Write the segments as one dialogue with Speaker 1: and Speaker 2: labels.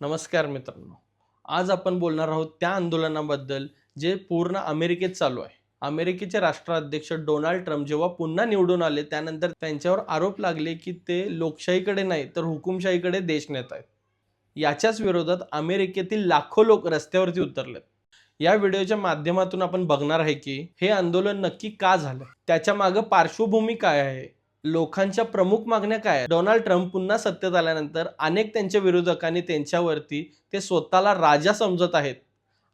Speaker 1: नमस्कार मित्रांनो. आज आपण बोलणार आहोत त्या आंदोलनाबद्दल जे पूर्ण अमेरिकेत चालू आहे. अमेरिकेचे राष्ट्राध्यक्ष डोनाल्ड ट्रम्प जेव्हा पुन्हा निवडून आले त्यानंतर त्यांच्यावर आरोप लागले की ते लोकशाहीकडे नाही तर हुकुमशाहीकडे देश नेत आहेत. याच्याच विरोधात अमेरिकेतील लाखो लोक रस्त्यावरती उतरलेत. या व्हिडिओच्या माध्यमातून आपण बघणार आहे की हे आंदोलन नक्की का झालं? त्याच्या मागं पार्श्वभूमी काय आहे? लोकांच्या प्रमुख मागण्या काय डोनाल्ड ट्रम्प पुन्हा सत्तेत आल्यानंतर अनेक त्यांच्या विरोधकांनी त्यांच्यावरती ते स्वतःला राजा समजत आहेत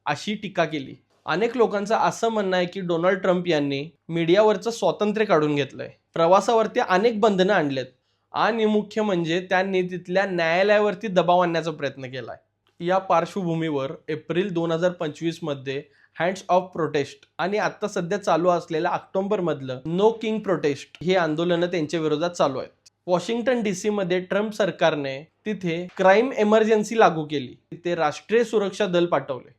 Speaker 1: अशी टीका केली. अनेक लोकांचं असं म्हणणं आहे की डोनाल्ड ट्रम्प यांनी मीडियावरचं स्वातंत्र्य काढून घेतलंय. प्रवासावरती अनेक बंधनं आणलेत. आणि मुख्य म्हणजे त्यांनी तिथल्या न्यायालयावरती दबाव आणण्याचा प्रयत्न केलाय. या पार्श्वभूमीवर एप्रिल दोन हजार पंचवीसमध्ये हँड्स ऑफ प्रोटेस्ट आणि आता सध्या चालू असलेल्या ऑक्टोबर मधलं नो किंग प्रोटेस्ट हे आंदोलनं त्यांच्या विरोधात चालू आहेत. वॉशिंग्टन डी सी मध्ये ट्रम्प सरकारने तिथे क्राईम एमर्जन्सी लागू केली. तिथे राष्ट्रीय सुरक्षा दल पाठवले.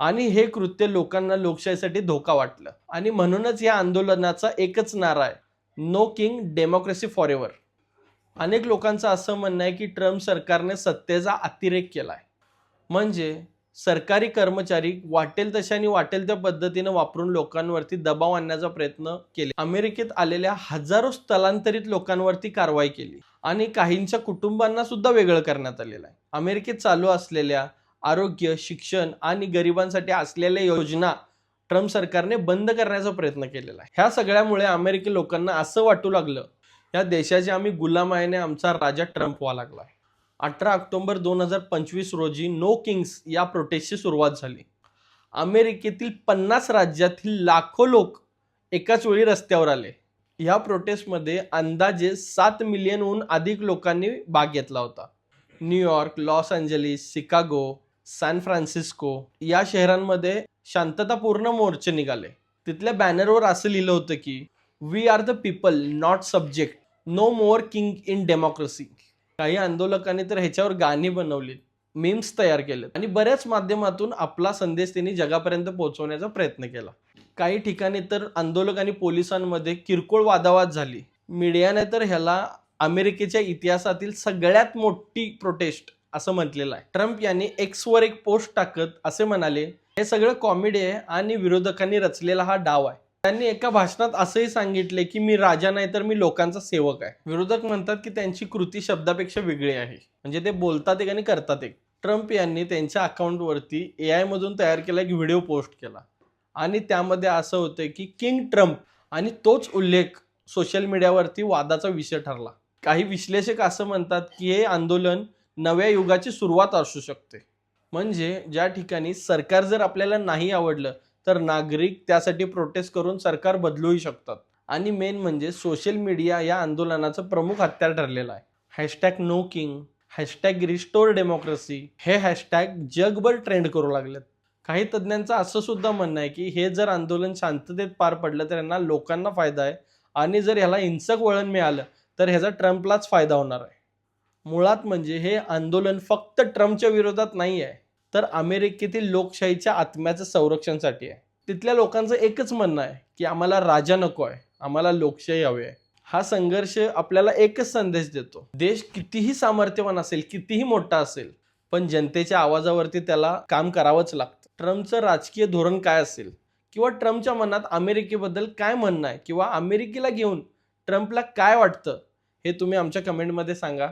Speaker 1: आणि हे कृत्य लोकांना लोकशाहीसाठी धोका वाटलं. आणि म्हणूनच या आंदोलनाचा एकच नारा आहे. No king democracy forever अनेक लोकांचं असं म्हणणं आहे की ट्रम्प सरकारने सत्तेचा अतिरेक केला आहे म्हणजे सरकारी कर्मचारी वाटेल तशा आणि वाटेल त्या पद्धतीनं वापरून लोकांवरती दबाव आणण्याचा प्रयत्न केले. अमेरिकेत आलेल्या हजारो स्थलांतरित लोकांवरती कारवाई केली आणि काहींच्या कुटुंबांना सुद्धा वेगळं करण्यात आलेलं आहे. अमेरिकेत चालू असलेल्या आरोग्य शिक्षण आणि गरिबांसाठी असलेल्या योजना ट्रम्प सरकारने बंद करण्याचा प्रयत्न केलेला आहे. ह्या सगळ्यामुळे अमेरिकी लोकांना असं वाटू लागलं या देशाचे आम्ही गुलाम आहे आमचा राजा ट्रम्प व्हावा लागला आहे. अठरा ऑक्टोबर दोन हजार पंचवीस रोजी नो किंग्स या प्रोटेस्टची सुरुवात झाली. अमेरिकेतील पन्नास राज्यातील लाखो लोक एकाच वेळी रस्त्यावर आले. या प्रोटेस्टमध्ये अंदाजे सात मिलियनहून अधिक लोकांनी भाग घेतला होता. New York Los Angeles Chicago San Francisco या शहरांमध्ये शांततापूर्ण मोर्चे निघाले. तिथल्या बॅनरवर असं लिहिलं होतं की we are the people not subject no more king in democracy काही आंदोलकांनी तर ह्याच्यावर गाणी बनवली मीम्स तयार केलेत. आणि बऱ्याच माध्यमातून आपला संदेश त्यांनी जगापर्यंत पोहोचवण्याचा प्रयत्न केला. काही ठिकाणी तर आंदोलक आणि पोलिसांमध्ये किरकोळ वादावाद झाली. मीडियाने तर ह्याला अमेरिकेच्या इतिहासातील सगळ्यात मोठी प्रोटेस्ट असं म्हटलेलं आहे. ट्रम्प यांनी एक्सवर एक पोस्ट टाकत असे म्हणाले हे सगळं कॉमेडी आहे आणि विरोधकांनी रचलेला हा डाव आहे. त्यांनी एका भाषणात असंही सांगितले की मी राजा नाही तर मी लोकांचा सेवक आहे. विरोधक म्हणतात की त्यांची कृती शब्दापेक्षा वेगळी आहे. म्हणजे ते बोलतात एक आणि करतात एक. ट्रम्प यांनी त्यांच्या अकाउंटवरती ए आय मधून तयार केला एक व्हिडिओ पोस्ट केला. आणि त्यामध्ये असं होतं की किंग ट्रम्प आणि तोच उल्लेख सोशल मीडियावरती वादाचा विषय ठरला. काही विश्लेषक असं म्हणतात की हे आंदोलन नव्या युगाची सुरुवात असू शकते. म्हणजे ज्या ठिकाणी सरकार जर आपल्याला नाही आवडलं तर नागरिक त्यासाठी प्रोटेस्ट करून सरकार बदलूही शकतात. आणि मेन म्हणजे सोशल मीडिया या आंदोलनाचं प्रमुख हत्यार ठरलेलं आहे. Hashtag no king hashtag restore democracy हे हॅशटॅग जगभर ट्रेंड करू लागलेत. काही तज्ज्ञांचं असं सुद्धा म्हणणं आहे की हे जर आंदोलन शांततेत पार पडलं तर यांना लोकांना फायदा आहे. आणि जर ह्याला हिंसक वळण मिळालं तर ह्याचा ट्रम्पलाच फायदा होणार आहे. मुळात म्हणजे हे आंदोलन फक्त ट्रम्पच्या विरोधात नाही आहे तर अमेरिकेतील लोकशाहीच्या आत्म्याचं संरक्षणसाठी आहे. तिथल्या लोकांचं एकच म्हणणं आहे की आम्हाला राजा नको आहे आम्हाला लोकशाही हवी आहे. हा संघर्ष आपल्याला एकच संदेश देतो. देश कितीही सामर्थ्यवान असेल कितीही मोठा असेल पण जनतेच्या आवाजावरती त्याला काम करावंच लागतं. ट्रम्पचं राजकीय धोरण काय असेल किंवा ट्रम्पच्या मनात अमेरिकेबद्दल काय म्हणणं आहे किंवा अमेरिकेला घेऊन ट्रम्पला काय वाटतं हे तुम्ही आमच्या कमेंटमध्ये सांगा.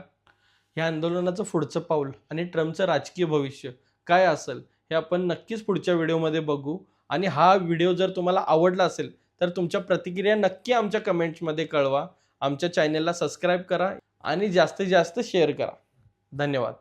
Speaker 1: ह्या आंदोलनाचं पुढचं पाऊल आणि ट्रम्पचं राजकीय भविष्य काय असेल हे आपण नक्कीच पुढच्या व्हिडिओमध्ये बघू. आणि हा व्हिडिओ जर तुम्हाला आवडला असेल तर तुमच्या प्रतिक्रिया नक्की आमच्या कमेंट्समध्ये कळवा. आमच्या चॅनेलला सबस्क्राईब करा आणि जास्तीत जास्त शेअर करा. धन्यवाद.